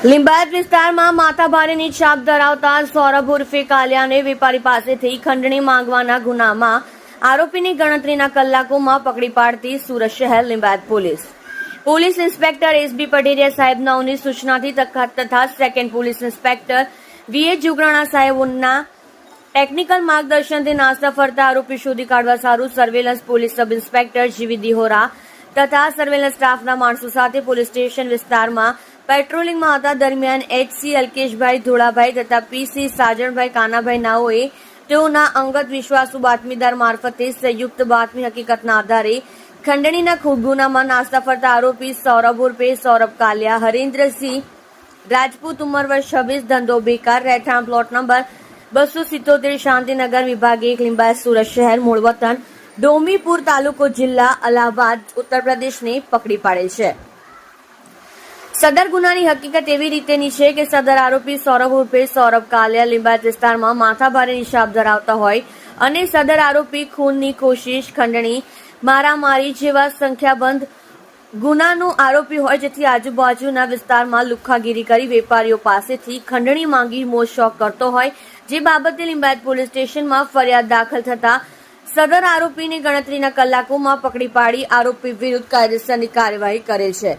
લિંબાયત વિસ્તારમાં માથાભારેની છાપ ધરાવતા સૌરભ ઉર્ફે કાલિયાને વેપારી પાસેથી ખંડણી માંગવાના ગુનામાં આરોપીની ગણતરીના કલાકોમાં પકડી પાડતી સુરત શહેર Limbayat police. Police inspector SB Pateriya સાહેબનાઓની સૂચનાથી તથા second police inspector VA Jugrana સાહેબના ટેકનિકલ માર્ગદર્શનથી નાસ્તા ફરતા આરોપી શોધી કાઢવા સારું સર્વેલન્સ પોલીસ સબ ઇન્સ્પેક્ટર જીવી દિહોરા તથા સર્વેલન્સ સ્ટાફના માણસો સાથે પોલીસ સ્ટેશન વિસ્તારમાં પેટ્રોલિંગમાં હતા દરમિયાન એચસી અલ્કેશભાઈ ધોળાભાઈ તથા પીસી સાજણભાઈ કાનાભાઈ નાઓએ તેઓના અંગત વિશ્વાસુ બાતમીદાર મારફતે સંયુક્ત બાતમી હકીકતના આધારે ખંડણીના ખૂબ નાસ્તા ફરતા આરોપી સૌરભ ઉર્ફે સૌરભ કાલિયા, હરેન્દ્રસિંહ, રાજપૂત ઉંમર વર્ષ છવ્વીસ, ધંધો બેકાર, રહેઠાણ પ્લોટ નંબર બસો સિત્તોતેર, શાંતિનગર વિભાગ એક, લિંબાયત સુરત શહેર, મૂળ વતન ડોમીપુર તાલુકો જિલ્લા અલ્હાબાદ, ઉત્તર પ્રદેશને પકડી પાડે છે. સદર ગુનાની હકીકત એવી રીતેની છે કે સદર આરોપી સૌરભ ઉર્ફે સૌરભ કાલિયા લિંબાયત વિસ્તારમાં માથાભારે નિશાબ ધરાવતા હોય અને સદર આરોપી ખૂનની કોશિશ, ખંડણી, મારામારી જેવા સંખ્યાબંધ ગુનાનો આરોપી હોય જેથી આજુબાજુના વિસ્તારમાં લુખ્ખાગીરી કરી વેપારીઓ પાસેથી ખંડણી માંગી મોજ શોખ કરતો હોય. જે બાબતે લિંબાયત પોલીસ સ્ટેશનમાં ફરિયાદ દાખલ થતા સદર આરોપીને ગણતરીના કલાકોમાં પકડી પાડી આરોપી વિરુદ્ધ કાયદેસરની કાર્યવાહી કરેલ છે.